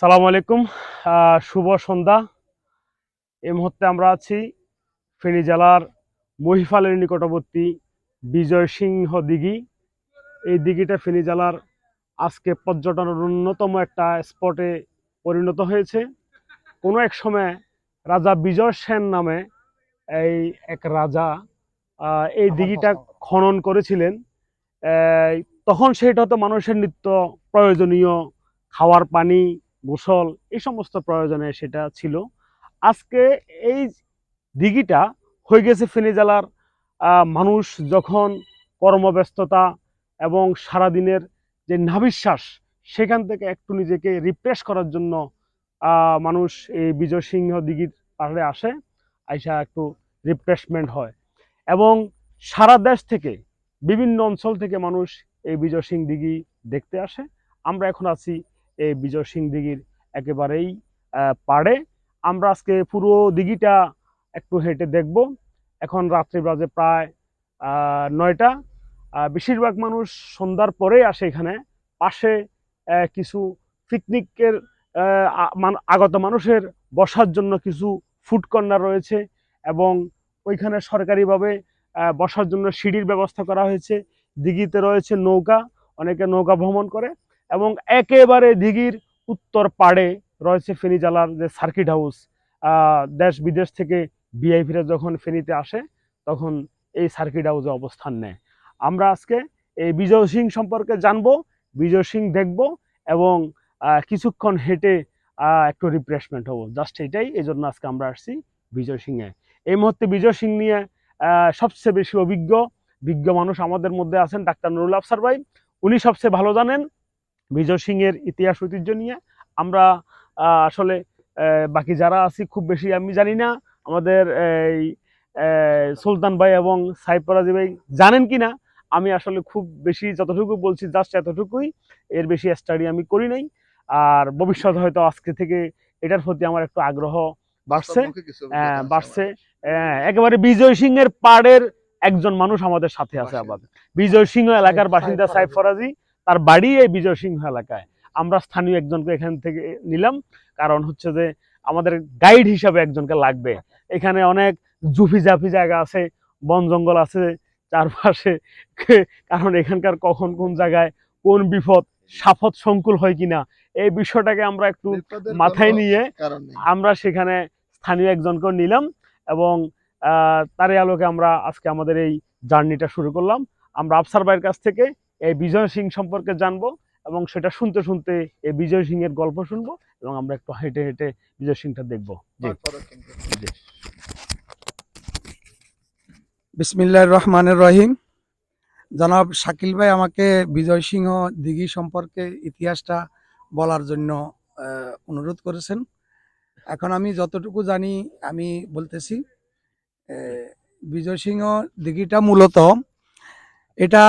সালাম আলাইকুম শুভ সন্ধ্যা। এই মুহূর্তে আমরা আছি ফেনী জেলার মহিফালের নিকটবর্তী বিজয় সিংহ দিঘি। এই দিঘিটা ফেনী জেলার আজকে পর্যটনের অন্যতম একটা স্পটে পরিণত হয়েছে। কোনো এক সময় রাজা বিজয় সেন নামে এই এক রাজা এই দিঘিটা খনন করেছিলেন। তখন সেটা তো মানুষের নিত্য প্রয়োজনীয় খাওয়ার পানি গোসল এই সমস্ত প্রয়োজনে সেটা ছিল। আজকে এই দিঘিটা হয়ে গেছে ফেনী জেলার মানুষ যখন কর্মব্যস্ততা এবং সারাদিনের যে নাভিশ্বাস, সেখান থেকে একটু নিজেকে রিফ্রেশ করার জন্য মানুষ এই বিজয় সিংহ দিঘির পাহাড়ে আসে, আইসা একটু রিফ্রেশমেন্ট হয়। এবং সারা দেশ থেকে, বিভিন্ন অঞ্চল থেকে মানুষ এই বিজয় সিং দিঘি দেখতে আসে। আমরা এখন আছি এই বিজয় সিং দিঘির একেবারেই পাড়ে। আমরা আজকে পুরো দিঘিটা একটু হেঁটে দেখব। এখন রাত্রি বাজে প্রায় নয়টা। বেশিরভাগ মানুষ সন্ধ্যার পরেই আসে এখানে। পাশে কিছু পিকনিকের আগত মানুষের বসার জন্য কিছু ফুড কর্নার রয়েছে এবং ওইখানে সরকারিভাবে বসার জন্য সিঁড়ির ব্যবস্থা করা হয়েছে। দিঘিতে রয়েছে নৌকা। অনেকে নৌকা ভ্রমণ করে। এবং একেবারে দিঘির উত্তর পাড়ে রয়েছে ফেনী জেলার যে সার্কিট হাউস দেশ বিদেশ থেকে ভিআইপিরা যখন ফেনীতে আসে, তখন এই সার্কিট হাউসে অবস্থান নেয়। আমরা আজকে এই বিজয় সিং সম্পর্কে জানব, বিজয় সিং দেখব এবং কিছুক্ষণ হেঁটে একটু রিফ্রেশমেন্ট হব। জাস্ট এটাই এই জন্য আজকে আমরা আসছি বিজয় সিংয়ে এই মুহূর্তে বিজয় সিং নিয়ে সবচেয়ে বেশি অভিজ্ঞ, বিজ্ঞ মানুষ আমাদের মধ্যে আছেন ডাক্তার নুরুল আফসার ভাই। উনি সবচেয়ে ভালো জানেন বিজয় সিং এর ইতিহাস ঐতিহ্য নিয়ে আমরা আসলে বাকি যারা আছি খুব বেশি আমি জানি না। আমাদের এই সুলতান ভাই এবং সাইফরাজি ভাই জানেন কি না আমি আসলে খুব বেশি যতটুকু বলছি জাস্ট এতটুকুই। এর বেশি স্টাডি আমি করি নাই। আর ভবিষ্যৎ হয়তো আজকে থেকে এটার প্রতি আমার একটু আগ্রহ বাড়ছে। হ্যাঁ, বাড়ছে। একেবারে বিজয় সিং এর পাড়ের একজন মানুষ আমাদের সাথে আছে আবার বিজয় সিংহ এলাকার বাসিন্দা সাইফ ফরাজি তার বাড়ি এই বিজয় সিংহ এলাকায়। আমরা স্থানীয় একজনকে এখান থেকে নিলাম কারণ হচ্ছে যে আমাদের গাইড হিসাবে একজনকে লাগবে। এখানে অনেক জুফি জাফি জায়গা আছে বন জঙ্গল আছে চারপাশে কারণ এখানকার কখন কোন জায়গায় কোন বিপদ সাফত সংকুল হয় কিনা এই বিষয়টাকে আমরা একটু মাথায় নিয়ে আমরা সেখানে স্থানীয় একজনকে নিলাম এবং তারই আলোকে আমরা আজকে আমাদের এই জার্নিটা শুরু করলাম। আমরা আফসার ভাইয়ের কাছ থেকে এই বিজয় সিং সম্পর্কে জানব এবং সেটা শুনতে শুনতে এই বিজয় সিং এর গল্প শুনব এবং আমরা একটু হেঁটে হেঁটে বিজয় সিংটা দেখব। জি। বিসমিল্লাহ রহমানের রহিম। জনাব শাকিল ভাই আমাকে বিজয় সিংহ দিঘি সম্পর্কে ইতিহাসটা বলার জন্য অনুরোধ করেছেন। এখন আমি যতটুকু জানি আমি বলতেছি বিজয় সিংহ দিঘিটা মূলত এটা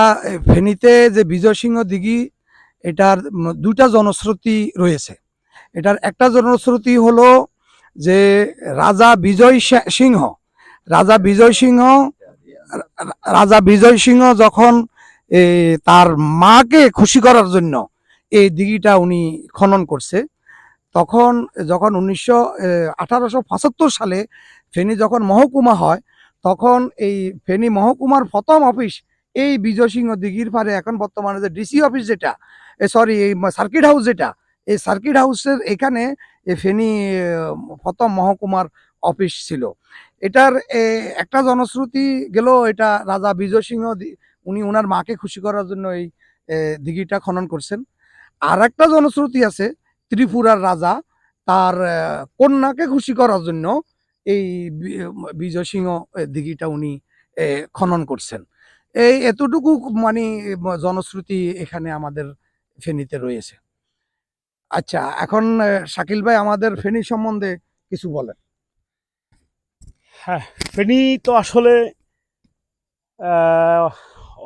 ফেনীতে যে বিজয় সিংহ দিঘি, এটার দুইটা জনশ্রুতি রয়েছে। এটার একটা জনশ্রুতি হলো যে রাজা বিজয় সিংহ, রাজা বিজয় সিংহ রাজা বিজয় সিংহ যখন তার মাকে খুশি করার জন্য এই দিঘিটা উনি খনন করছে, তখন যখন উনিশশো আঠারোশো সালে ফেনী যখন মহকুমা হয়, তখন এই ফেনী মহকুমার প্রথম অফিস এই বিজয় সিংহ দিঘির পারে এখন বর্তমানে যে ডিসি অফিস যেটা সরি এই সার্কিট হাউস যেটা এই সার্কিট হাউসের এখানে ফেনী প্রথম মহকুমার অফিস ছিল। এটার একটা জনশ্রুতি গেল, এটা রাজা বিজয় সিংহ উনি ওনার মাকে খুশি করার জন্য এই দিঘিটা খনন করছেন। আর একটা জনশ্রুতি আছে, ত্রিপুরার রাজা তার কন্যাকে খুশি করার জন্য এই বিজয় সিংহ দিঘিটা উনি খনন করছেন। এই এতটুকু মানে জনশ্রুতি এখানে আমাদের ফেনীতে রয়েছে। আচ্ছা এখন শাকিল ভাই, আমাদের ফেনী সম্বন্ধে কিছু বলেন। হ্যাঁ ফেনী তো আসলে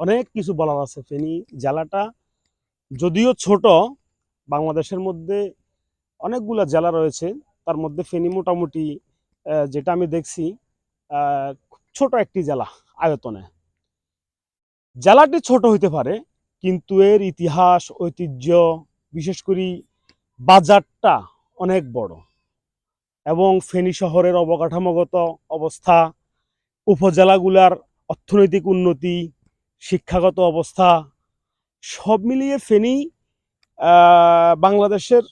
অনেক কিছু বলার আছে। ফেনী জেলাটা যদিও ছোট, বাংলাদেশের মধ্যে অনেকগুলো জেলা রয়েছে। তার মধ্যে ফেনী মোটামুটি যেটা আমি দেখছি ছোট একটি জেলা আয়তনে। জেলাটি ছোট হইতে পারে, কিন্তু এর ইতিহাস, ঐতিহ্য, বিশেষ করে বাজারটা অনেক বড় এবং ফেনী শহরের অবকাঠামোগত অবস্থা, উপজেলাগুলার অর্থনৈতিক উন্নতি, শিক্ষাগত অবস্থা, সব মিলিয়ে ফেনী বাংলাদেশের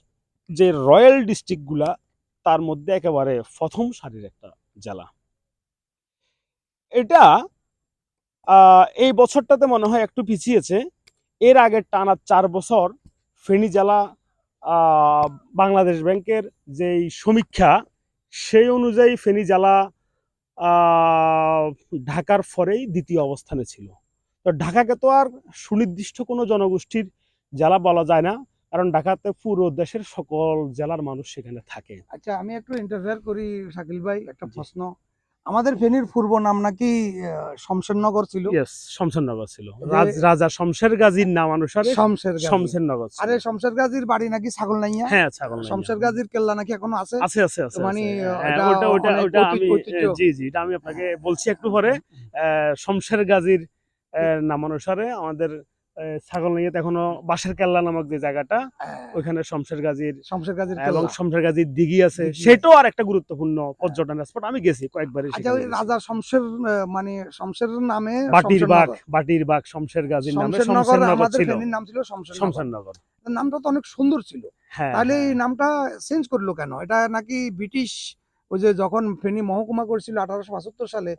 যে রয়্যাল ডিস্ট্রিক্টগুলা, তার মধ্যে একেবারে প্রথম সারির একটা জেলা। এটা এই বছরটাতে মনে হয় একটু পিছিয়েছে। এর আগের টানা চার বছর ফেনী জেলা বাংলাদেশ ব্যাংকের যেই সমীক্ষা সেই অনুযায়ী ফেনী জেলা ঢাকার পরেই দ্বিতীয় অবস্থানে ছিল। তো ঢাকাকে তো আর সুনির্দিষ্ট কোনো জনগোষ্ঠীর জেলা বলা যায় না কারণ ঢাকাতে পুরো দেশের সকল জেলার মানুষ সেখানে থাকে। আচ্ছা আমি একটু ইন্টারফেয়ার করি শাকিল ভাই একটা। প্রশ্ন। আমাদের ফেনীর পূর্ব নাম নাকি শমশেরনগর ছিল। ইয়েস শমশেরনগর ছিল। রাজা শমশের গাজীর নাম অনুসারে শমশের। শমশেরনগর আরে শমশের গাজীর বাড়ি নাকি ছাগল নাইয়া হ্যাঁ ছাগল। শমশের গাজীর কেল্লা নাকি এখনও আছে? আছে আছে আছে মানে, হ্যাঁ, ওটা ওটা ওটা আমি জি জি এটা আমি আপনাকে বলছি একটু পরে। আহ, শমশের গাজীর নাম অনুসারে আমাদের ছাগল নিয়ে এখনও বাঁশের কেল্লা নামক যে জায়গাটা হ্যাঁ, ওইখানে শমশের গাজীর শমশের গাজীর এবং শমশের গাজীর দিঘি আছে সেটাও আর একটা গুরুত্বপূর্ণ পর্যটন স্পট আমি গেছি কয়েকবারই আচ্ছা। রাজা শমশের মানে শমশের নামে বাটির বাঘ বাটির বাঘ শমশের গাজীর নামে শমশেরনগর শমশেরনগর আমাদের ছিল। নাম ছিল শমশেরনগর শমশেরনগর নামটা তো অনেক সুন্দর ছিল। হ্যাঁ তাহলে এই হ্যাঁ। নামটা চেঞ্জ করল কেন? এটা নাকি ব্রিটিশ ওই যে যখন ফেনী মহকুমা করেছিল আঠারোশো পঁচাত্তর সালে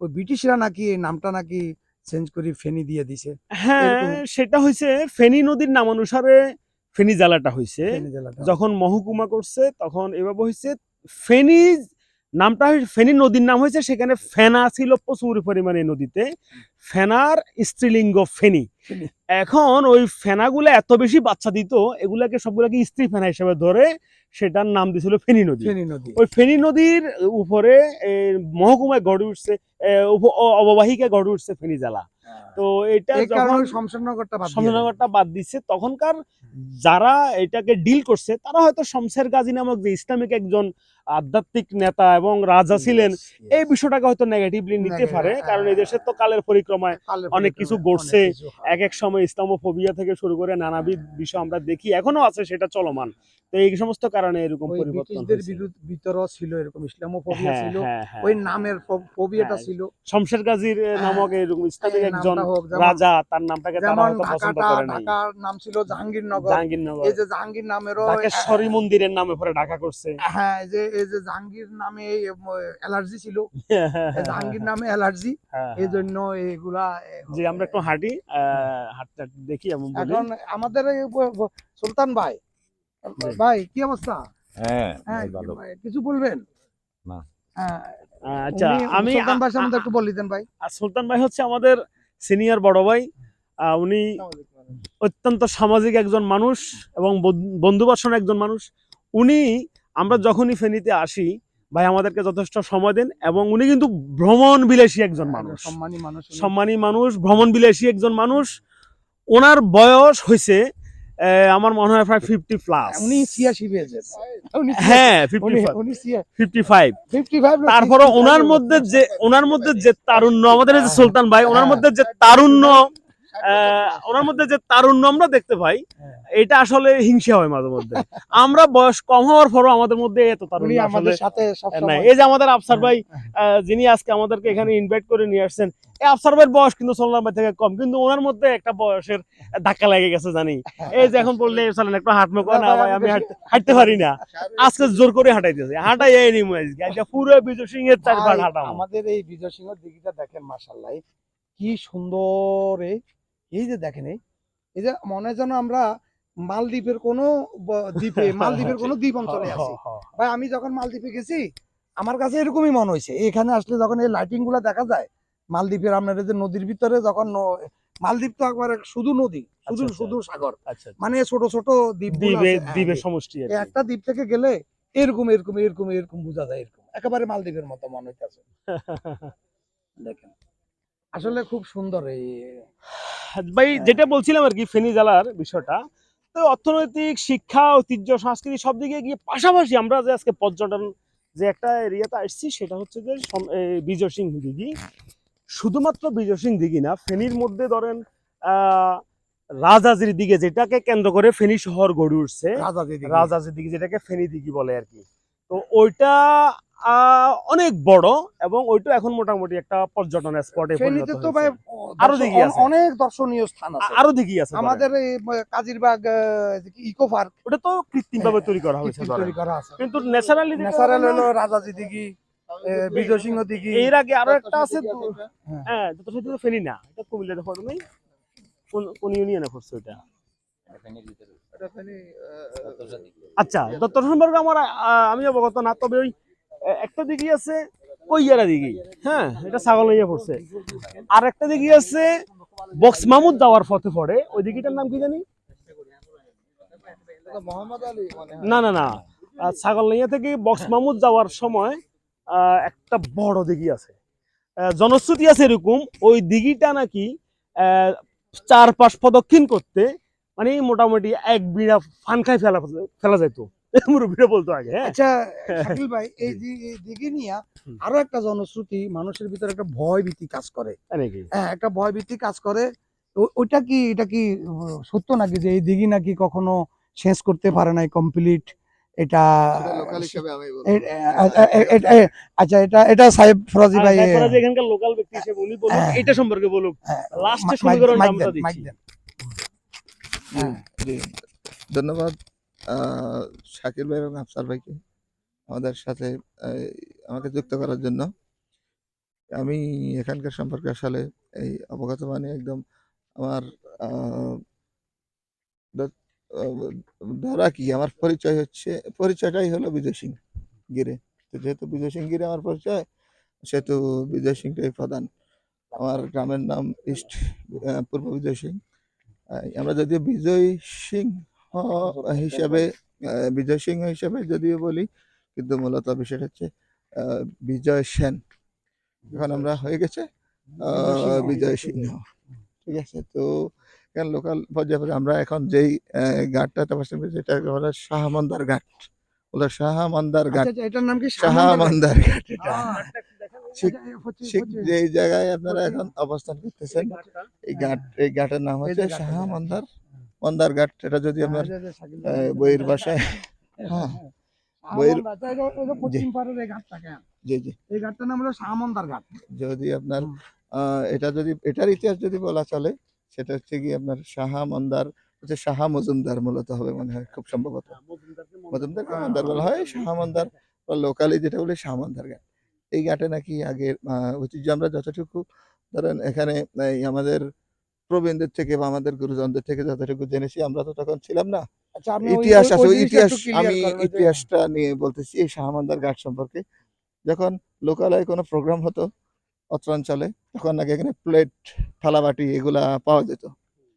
ওই ব্রিটিশরা নাকি এই নামটা নাকি চেঞ্জ করে ফেনী দিয়ে দিছে। হ্যাঁ সেটা হয়েছে ফেনী নদীর নাম অনুসারে ফেনী জেলাটা হয়েছে যখন মহকুমা করছে তখন এভাবে হয়েছে ফেনী নামটা ফেনী নদীর নাম হয়েছে সেখানে ফেনা ছিল প্রচুর পরিমাণে নদীতে। ফেনার স্ত্রীলিঙ্গ ফেনী। এখন ওই ফেনাগুলো এত বেশি বাচ্চা দিত এগুলাকে সবগুলাকে স্ত্রী ফেনা হিসেবে ধরে সেটার নাম দিছিল ফেনী নদী। ফেনী নদী। ওই ফেনী নদীর উপরে মহকুমায় গড়ে উঠছে অববাহিকায় গড়ে উঠছে ফেনী জেলা। তো এটা যখন শমশেরনগরটা বাদ শমশেরনগরটা বাদ দিচ্ছে তখনকার যারা এটাকে ডিল করছে তারা হয়তো শমশের গাজী নামক যে ইসলামিক একজন আধ্যাত্মিক নেতা এবং রাজা ছিলেন. এই বিষয়টাকে হয়তো নেগেটিভলি নিতে পারে হ্যাঁ, কারণ এই হ্যাঁ, দেশের তো কালের পরিক্রমায় অনেক কিছু ঘটছে, অনেক কিছু হয়। এক এক সময় ইসলামোফোবিয়া থেকে শুরু করে নানাবিধ বিষয় আমরা দেখি এখনও আছে সেটা চলমান। তো এই সমস্ত কারণে এরকম পরিবর্তন ছিল এরকম ইসলামোফোবিয়া হ্যাঁ, ছিল হ্যাঁ, হ্যাঁ, ওই হ্যাঁ। নামের ফোবিয়াটা হ্যাঁ, ছিল। শমশের গাজীর নামক এরকম ইসলামিক একজন রাজা তার নামটাকে তারা হয়তো পছন্দ করে নাই। ঢাকার নাম ছিল জাহাঙ্গীরনগর। জাহাঙ্গীরনগর। এই যে জাহাঙ্গীর নামেরও ঢাকেশ্বরী মন্দিরের নামে পরে ঢাকা করছে। হ্যাঁ যে এই যে জাহাঙ্গীর নামে অ্যালার্জি ছিল। হ্যাঁ, জাহাঙ্গীর নামে অ্যালার্জি। হ্যাঁ, এই জন্য এগুলা জি আমরা একটু হাঁটি হাঁটতে দেখি এখন আমাদের সুলতান ভাই। ভাই কি অবস্থা? হ্যাঁ হ্যাঁ কিছু বলবেন? না। হ্যাঁ, আচ্ছা আমি সুলতান ভাই সম্বন্ধে একটু বলে দিতেন ভাই। সুলতান ভাই হচ্ছে আমাদের সিনিয়র বড় ভাই। আহ, উনি অত্যন্ত সামাজিক একজন মানুষ এবং বন্ধুবাসন একজন মানুষ। উনি আমরা যখনই ফেনীতে আসি ভাই আমাদেরকে যথেষ্ট সময় দেন এবং উনি কিন্তু ভ্রমণ বিলাসী একজন মানুষ। সম্মানী মানুষ সম্মানী মানুষ ভ্রমণ বিলাসী একজন মানুষ। ওনার বয়স হয়েছে আমার মনে হয় প্রায় ফিফটি প্লাস উনি ছিয়াশি হ্যাঁ ফিফটি ফাইভ তারপরে ওনার মধ্যে যে ওনার মধ্যে যে তারুণ্য আমাদের যে সুলতান ভাই ওনার মধ্যে যে তারুণ্য আহ, ওনার মধ্যে যে তারুণ্য আমরা দেখতে পাই হ্যাঁ। এটা আসলে হিংসা হয় মাঝে মধ্যে। আমরা বয়স কম হওয়ার পরও আমাদের মধ্যে এত তারুণ্য আমাদের সাথে এই যে আমাদের আফসার ভাই যিনি আজকে আমাদেরকে এখানে ইনভাইট করে নিয়ে আসছেন এই আফসার ভাইয়ের বয়স কিন্তু ভাই থেকে কম কিন্তু ওনার মধ্যে একটা বয়সের ধাক্কা লেগে গেছে জানি। এই যে এখন বললে চলেন একটু হাঁটমে কয় না ভাই, আমি হাঁটতে- পারি না। আজকে জোর করে হাঁটাইতেছে। হাঁটাই এই নিম আজকে। পুরো বিজয় সিং এর চারবার হাঁটাম আমাদের এই বিজয় সিংহ দিঘিটা দেখেন মাশাল্লাহ কি সুন্দর। এই যে দেখেন এই যে মনে হয় যেন আমরা মালদ্বীপের কোন দ্বীপে মালদ্বীপের কোন দ্বীপ অঞ্চলে আছি। ভাই আমি যখন মালদ্বীপে গেছি আমার কাছে এরকমই মনে হয়েছে। এখানে আসলে যখন এই লাইটিংগুলা দেখা যায় মালদ্বীপের আপনার যে নদীর ভিতরে যখন মালদ্বীপ তো একবার শুধু নদী শুধু আচ্ছা, আচ্ছা। শুধু সাগর। আচ্ছা মানে ছোট ছোট দ্বীপ দ্বীপে দ্বীপের সমষ্টি একটা দ্বীপ থেকে গেলে এরকম এরকম এরকম এরকম বোঝা যায় এরকম। একেবারে মালদ্বীপের মতো মনে হইতেছে। দেখেন আসলে খুব সুন্দর এই ভাই হ্যাঁ। যেটা বলছিলাম আর কি ফেনী জেলার বিষয়টা অর্থনৈতিক শিক্ষা ঐতিহ্য সংস্কৃতি সব দিকে গিয়ে পাশাপাশি আমরা যে আজকে পর্যটন যে একটা এরিয়াতে আসছি সেটা হচ্ছে যে বিজয় সিং দিঘি। শুধুমাত্র বিজয় সিং দিঘি না ফেনীর মধ্যে ধরেন আহ, রাজাজির দিকে যেটাকে কেন্দ্র করে ফেনী শহর গড়ে উঠছে। রাজাজির দিকে যেটাকে ফেনী দিঘি বলে আর কি। তো ওইটা অনেক বড় এবং ওইটা এখন মোটামুটি একটা পর্যটন স্পটে তো ভাই আরও দর্শন- আছে। অনেক দর্শনীয় স্থান আছে। আরও দিঘি আছে আমাদের এই কাজিরবাগ ইকো পার্ক। ওটা তো কৃত্রিম ভাবে তৈরি করা হয়েছে তৈরি করা আছে। কিন্তু ন্যাচারালি ন্যাচারাল হলো রাজাজি দিঘি এ, বিজয় সিংহ দিঘি। এর আগে আরও একটা আছে হ্যাঁ। তো সেটা তো ফেনি না এটা কুমিল্লাতে পড়ে নাই কোন কোন ইউনিয়নে পড়ছে ওটা আচ্ছা দত্তর সম্পর্কে আমার আমি অবগত না তবে ওই একটা দিঘি আছে কইয়ারা দিঘি। হ্যাঁ এটা ছাগল নিয়ে পড়ছে। আর একটা দিঘি আছে বক্স মামুদ যাওয়ার পথে পড়ে। ওই দিঘিটার নাম কি জানি? না না না। আহ, ছাগলনাইয়া থেকে বক্স মামুদ যাওয়ার সময় আহ, একটা বড় দিঘি আছে। জনশ্রুতি আছে এরকম ওই দিঘিটা নাকি আহ, চার পাঁচ প্রদক্ষিণ করতে মানে মোটামুটি এক বিড়া ফান খাই ফেলা ফেলা যেত। মুরব্বীরা বলতো আগে হ্যাঁ? আচ্ছা শাকিল ভাই এই দিঘি নিয়ে আরও একটা জনশ্রুতি মানুষের ভিতরে একটা ভয় ভীতি কাজ করে। হ্যাঁ একটা ভয় ভীতি কাজ করে। ওইটা কি এটা কি সত্য নাকি যে এই দিঘি নাকি কখনো শেষ করতে পারে নাই কমপ্লিট এটা আচ্ছা এটা এটা সাহেব ফরাজি ভাই এখানকার লোকাল ব্যক্তি হিসেবে উনি বলুক হ্যাঁ। এটা সম্পর্কে হ্যাঁ, লাস্টে মাইক- সমীকরণটা আমরা দিচ্ছি। হ্যাঁ। ধন্যবাদ। শাকির ভাই এবং আফসার ভাইকে আমাদের সাথে আমাকে যুক্ত করার জন্য। আমি এখানকার সম্পর্কে আসলে এই অবগত মানে একদম আমার ধরা কি? আমার পরিচয় হচ্ছে, পরিচয়টাই হলো বিজয় সিং গিরে। তো যেহেতু বিজয় সিং গিরে আমার পরিচয়, সেহেতু বিজয় সিংটাই প্রধান। আমার গ্রামের নাম ইস্ট পূর্ব বিজয় সিং। আমরা যদি বিজয় সিংহ হিসাবে বিজয় সিংহ হিসাবে যদিও বলি কিন্তু মূলত বিষয়টা হচ্ছে আহ, বিজয় সেন। এখন আমরা হয়ে গেছে আহ, বিজয় সিংহ। ঠিক আছে তো এখানে লোকাল পর্যায়ে আমরা এখন যেই আহ, ঘাটটা তপাসন করেছি এটা বলে শাহমন্দার ঘাট। বলে শাহমন্দার ঘাট। আচ্ছা, আচ্ছা, এটার নাম কি? শাহমন্দার ঘাট এটা। ঠিক আচ্ছা। যেই জায়গায় আপনারা এখন অবস্থান করতেছেন এই ঘাট এই ঘাটের নাম হচ্ছে এই মন্দার ঘাট এটা যদি আহ, ভাই। বইয়ের ভাষায় হ্যাঁ শাহমন্দার, শাহমন্দার ঘাট যদি আপনার এটা যদি এটার ইতিহাস যদি বলা চলে সেটা হচ্ছে কি আপনার শাহা মন্দার হচ্ছে শাহা মজুমদার মূলত হবে মনে হয় খুব সম্ভবত। মজুমদারকে মন্দার বলা হয়। শাহা মন্দার বা লোকালি যেটা বলে শাহ মন্দার ঘাট এই ঘাটে নাকি আগের আহ, ঐতিহ্য আমরা যতটুকু ধরেন এখানে এই আমাদের প্রবীণদের থেকে বা আমাদের গুরুজনদের থেকে যতটুকু জেনেছি আমরা তো তখন ছিলাম না। আচ্ছা ইতিহাস আছে ইতিহাস আমি ইতিহাসটা নিয়ে বলতেছি এই শাহমান্দার ঘাট সম্পর্কে। যখন লোকালয়ে কোনো প্রোগ্রাম হতো অত্র অঞ্চলে তখন নাকি এখানে প্লেট থালাবাটি এগুলা পাওয়া যেত।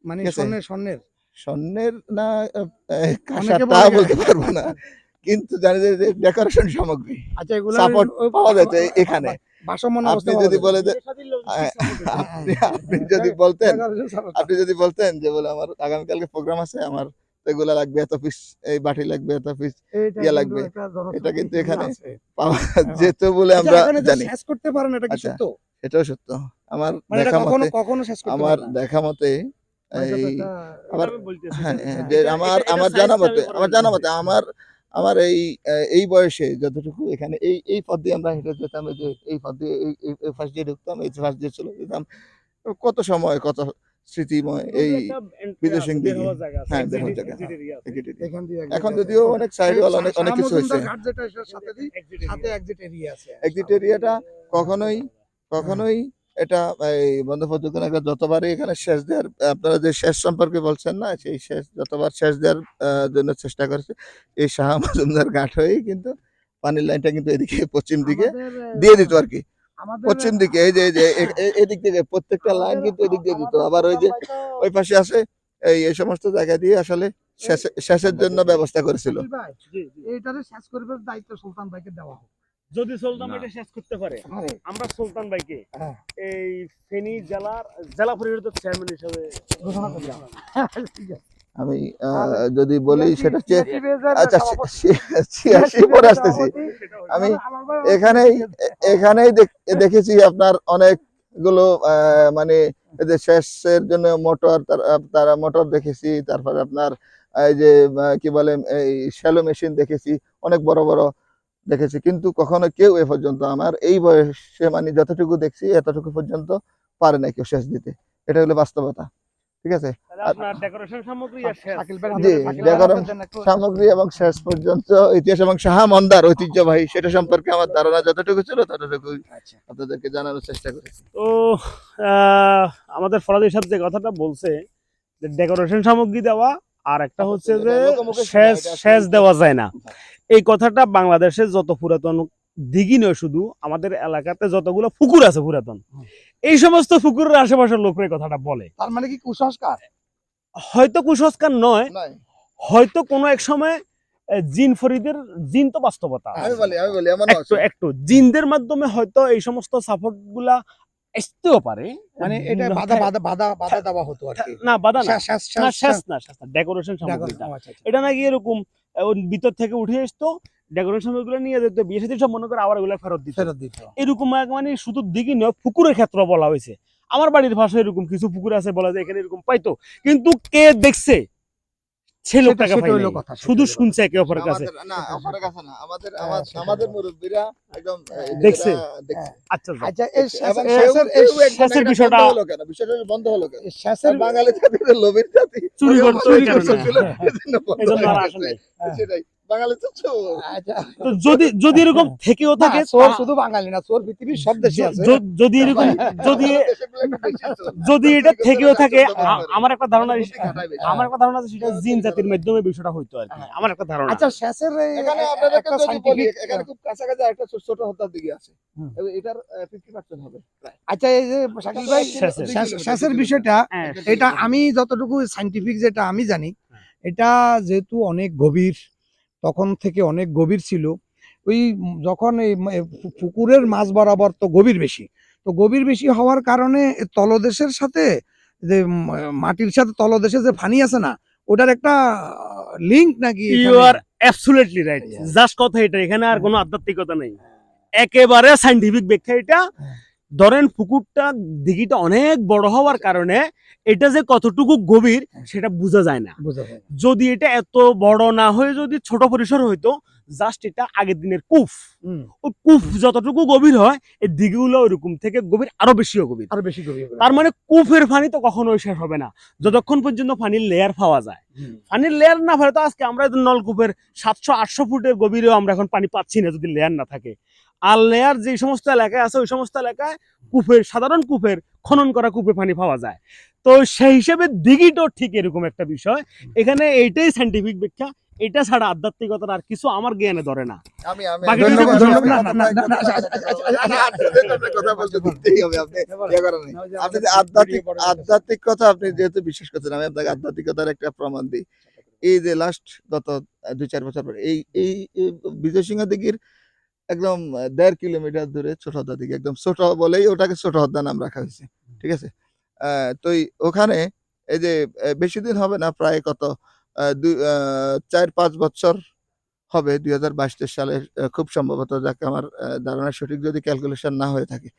মানে স্বর্ণের স্বর্ণের? স্বর্ণের না কাঁসার তা বলতে পারব না। কিন্তু জানি যে ডেকোরেশন সামগ্রী আচ্ছা এগুলো সাপোর্ট পাওয়া যেত এখানে। আপনি যদি বলে হ্যাঁ, আপনি যদি বলতেন আপনি যদি বলতেন যে বলে আমার আগামীকালকে প্রোগ্রাম আছে আমার এগুলা লাগবে এত পিস এই বাটি লাগবে এত পিস ইয়ে লাগবে। এটা কিন্তু এখানে আছে। পাওয়া যেত বলে আচ্ছা, আমরা জানি। শেষ করতে পারেন এটা কি আচ্ছা, সত্য? এটাও সত্য। আমার মানে দেখা মতে আমার দেখা মতে এই আবার হ্যাঁ হ্যাঁ, হ্যাঁ, যে আমার আমার জানা মতে আমার জানা মতে আমার আমার এই এই বয়সে যতটুকু এখানে এই এই পথ দিয়ে আমরা হেঁটে যেতাম যে এই পথ দিয়ে এই পাশ দিয়ে ঢুকতাম এই ফার্স্ট দিয়ে চলে যেতাম। কত সময় কত স্মৃতিময় এই বিদেশ হ্যাঁ, বের জায়গা। টিকিট- এখান যদিও অনেক সাইড ওয়াল অনেক অনেক কিছু হয়েছে। এক্সিট এরিয়াটা কখনোই কখনোই এটা এই একটা যতবারই এখানে শেষ দেওয়ার আপনারা যে শেষ সম্পর্কে বলছেন না সেই শেষ যতবার শেষ দেওয়ার জন্য চেষ্টা করেছে এই শাহ মজুমদার ঘাট হয়েই কিন্তু পানির লাইনটা কিন্তু এদিকে পশ্চিম দিকে দিয়ে দিত আর কি। পশ্চিম দিকে এই যে এই যে এদিক থেকে প্রত্যেকটা লাইন কিন্তু এদিক দিয়ে দিত। আবার ওই যে ওই পাশে আছে এই এই সমস্ত জায়গা দিয়ে আসলে শেষে- শেষের জন্য ব্যবস্থা করেছিল। এইটারে শেষ করবার দায়িত্ব সুলতান ভাইকে দেওয়া হোক। যদি সুলতান এটা শেষ করতে পারে। আমরা সুলতান ভাইকে। এই ফেনী জেলার জেলা পরিষদের চেয়ারম্যান হিসেবে ঘোষণা আছে। আমি যদি বলি সেটা হচ্ছে আচ্ছা ছিয়াশি পরে আসতেছি। আমি এখানেই এখানেই দেখ- দেখেছি আপনার অনেকগুলো আহ, মানে এই যে সেচের জন্য মোটর তারা মোটর দেখেছি তারপরে আপনার এই যে কি বলে এই শ্যালো মেশিন দেখেছি অনেক বড় বড় দেখেছি কিন্তু কখনো কেউ এ পর্যন্ত আমার এই বয়সে মানে যতটুকু দেখছি এতটুকু পর্যন্ত পারে না কেউ সেচ দিতে এটা হলো বাস্তবতা ঠিক আছে তাহলে আপনার ডেকোরেশন সামগ্রী শেষ। এবং শেষ পর্যন্ত ইতিহাস এবং সাহা মন্দার ঐতিহ্যবাহী সেটা সম্পর্কে আমার ধারণা যতটুকু ছিল ততটুকু আচ্ছা। আপনাদেরকে জানানোর চেষ্টা করেছি তো আহ, আমাদের ফরাদি সাহেব যে কথাটা বলছে যে ডেকোরেশন সামগ্রী দেওয়া আর একটা হচ্ছে যে আসলে- সেচ দেওয়া যায় না। এই কথাটা বাংলাদেশে যত পুরাতন দিঘি নয় শুধু আমাদের এলাকাতে যতগুলো পুকুর আছে পুরাতন এই সমস্ত পুকুরের আশেপাশের লোকরা এই কথাটা বলে। তার মানে কি কুসংস্কার? হয়তো কুসংস্কার নয় হয়তো কোনো এক সময় জিন ফরিদের জিন তো বাস্তবতা। আমি বলি আমি বলি এমন একটু একটু জিনদের মাধ্যমে হয়তো এই সমস্ত সাপোর্টগুলা আসতেও পারে। মানে এটা বাধা বাধা বাধা বাধা দেওয়া হতো আর কি। না বাধা না। শেষ না শেষ না ডেকোরেশন সামগ্রীটা। এটা নাকি এরকম ভিতর থেকে উঠে আসতো ডেকোরেশন নিয়ে যেত বিয়ে সাথে সব মনে করে আবার ওগুলো ফেরত দিত। ফেরত দিত। এরকম এক মানে শুধু নয় পুকুরের ক্ষেত্রে বলা হয়েছে। আমার বাড়ির ভাষায় এরকম কিছু পুকুর আছে বলা যায় এখানে এরকম পাইতো। কিন্তু কে দেখছে? সে লোকটাকে। কথা, শুধু শুনছে একে অপরের কাছে আমাদের না অপরের কাছে না আমাদের হ্যাঁ। আমাদের মুরব্বীরা একদম দেখছে। এরা আচ্ছা আচ্ছা এই শ্বাসের- বিষয়টা- হলো কেন? বিষয়টা বন্ধ হলো কেন? শ্বাসের বাঙালি জাতির লোভীর জাতি। চুরি চুরি এজন্য হয়ে আসে গেছে। নাই। সেটাই। বাঙালি তো চোর। আচ্ছা, তো যদি যদি এরকম থেকেও থাকে চোর শুধু বাঙালি না চোর পৃথিবীর সব দেশে আছে যদি এরকম যদি। যদি এটা থেকেও থাকে। আমার একটা ধারণা। আমার একটা ধারণা আছে সেটা জিন জাতির মাধ্যমে বিষয়টা হইতো আর কি আমার একটা ধারণা আচ্ছা এই- এখানে এ- আপনাদেরকে একটা যদি বলি, এখানে খুব কাছাকাছি একটা ছোট- ছোট হত্যার দিকে আছে। এটার, 50% হবে। আচ্ছা এই যে শাকিল ভাই শ্বাসের। বিষয়টা হ্যাঁ, এটা আমি যতটুকু সাইন্টিফিক যেটা আমি জানি এটা যেহেতু অনেক গভীর তখন থেকে অনেক গভীর ছিল। ওই যখন এই পুকুরের মাছ বরাবর তো গভীর বেশি। তো গভীর বেশি হওয়ার কারণে তলদেশের সাথে যে মাটির সাথে তলদেশে যে ফানি আছে না ওটার একটা লিঙ্ক নাকি you are absolutely right just কথা এটা এখানে আর হ্যাঁ। কোনো আধ্যাত্মিকতা নেই। একেবারে সাইন্টিফিক ব্যাখ্যা এটা। হ্যাঁ। ধরেন পুকুরটা দিঘিটা অনেক বড় হওয়ার কারণে এটা যে কতটুকু গভীর। সেটা বোঝা যায় না। যদি এটা এত বড় না হয়ে যদি ছোট পরিসর হইতো জাস্ট এটা আগের দিনের কুফ। ওই কুফ যতটুকু গভীর হয় এই দিঘিগুলো ওইরকম থেকে গভীর আরও বেশিও গভীর। আরও বেশি গভীর তার মানে কুফের পানি তো কখনোই শেষ হবে না। যতক্ষণ পর্যন্ত পানির লেয়ার পাওয়া যায়। পানির লেয়ার না ফেলে তো আজকে আমরা নলকূপের সাতশো আটশো ফুটের গভীরেও আমরা এখন পানি পাচ্ছি না যদি লেয়ার না থাকে। আর লেয়ার যে সমস্ত এলাকায় আছে ওই সমস্ত এলাকায় কূপের সাধারণ কূপের খনন করা কূপে পানি পাওয়া যায় তো সেই হিসেবে দিঘিটাও ঠিক এরকম একটা বিষয় এখানে এইটাই সাইন্টিফিক ব্যাখ্যা এটা ছাড়া আধ্যাত্মিকতার আর কিছু আমার জ্ঞানে ধরে না আচ্ছা, আচ্ছা, আচ্ছা, হবে, আপনি ইয়ে যেহেতু বিশ্বাস করছেন আমি আপনাকে আধ্যাত্মিকতার একটা প্রমাণ দিই এই যে লাস্ট গত দুই চার বছর পরে এই এই এই বিজয় সিংহ দিঘির একদম দেড় কিলোমিটার দূরে ছোট হদ্দা দিঘি, একদম ছোট বলেই ওটাকে ছোট হদ্দা নাম রাখা হয়েছে, ঠিক আছে? তো ওখানে এই যে বেশি দিন হবে না, প্রায় কত দুই চার, পাঁচ বছর হবে, দুই হাজার বাইশ সালে খুব সম্ভবত যাকে আমার ধারণা সঠিক যদি ক্যালকুলেশন না হয়ে থাকে।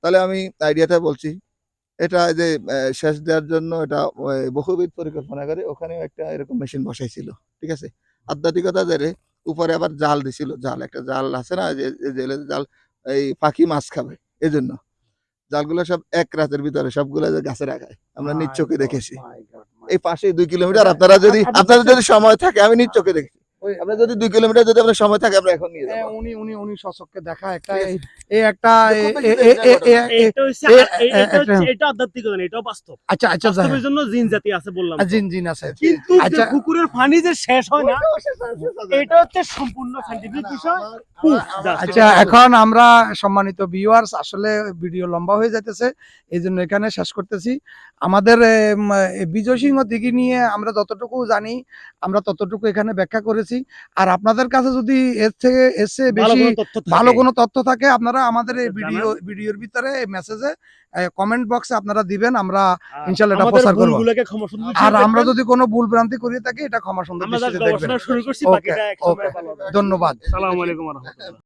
তাহলে আমি আইডিয়াটা বলছি, এটা যে শেষ দেওয়ার জন্য এটা বহুবিধ পরিকল্পনা করে ওখানেও একটা এরকম মেশিন বসাইছিল, ঠিক আছে? আধ্যাত্মিকতা উপরে আবার জাল দিছিল জাল একটা জাল আছে না যে জেলে জাল এই পাখি মাছ খাবে এই জন্য জালগুলো সব এক রাতের ভিতরে সবগুলো গাছের গাছে রাখায় আমরা নিজ চোখে দেখেছি। এই পাশে দুই কিলোমিটার আপনারা যদি আপনারা আপনাদের যদি সময় থাকে আমি নিজ চোখে দেখছি। ওই- আপনার যদি দুই কিলোমিটার যদি আপনার সময় থাকে আমরা এখন নিয়ে যাব। উনি উনি উনি সচককে দেখা একটা এই- একটা এটা আধ্যাত্মিকতা না এটাও বাস্তব। আচ্ছা আচ্ছা বাস্তবের জন্য জিন জাতি আছে বললাম জিন জিন আছে। কিন্তু আচ্ছা। পুকুরের পানি যে শেষ হয় না এটা হচ্ছে সম্পূর্ণ সাইন্টিফিক বিষয়। আচ্ছা এখন আমরা সম্মানিত ভিউয়ার্স আসলে ভিডিও লম্বা হয়ে যাইতেছে এই জন্য এখানে শেষ করতেছি। আমাদের বিজয় সিংহ দিঘি নিয়ে আমরা যতটুকু জানি আমরা ততটুকু এখানে ব্যাখ্যা করেছি। আর আপনাদের কাছে যদি এর থেকে এসে বেশি। ভালো কোনো তথ্য থাকে আপনারা আমাদের এই ভিডিও ভিডিওর ভিতরে মেসেজে কমেন্ট বক্সে আপনারা দিবেন আমরা ইনশাআল্লাহ এটা প্রচার করব। আর আমরা যদি কোনো ভুল ভ্রান্তি করি থাকি এটা ক্ষমা সুন্দর দৃষ্টিতে দেখবেন গবেষণা শুরু করছি বাকিটা এক ভালো হবে। ধন্যবাদ আসসালামু আলাইকুম ওয়া রাহমাতুল্লাহ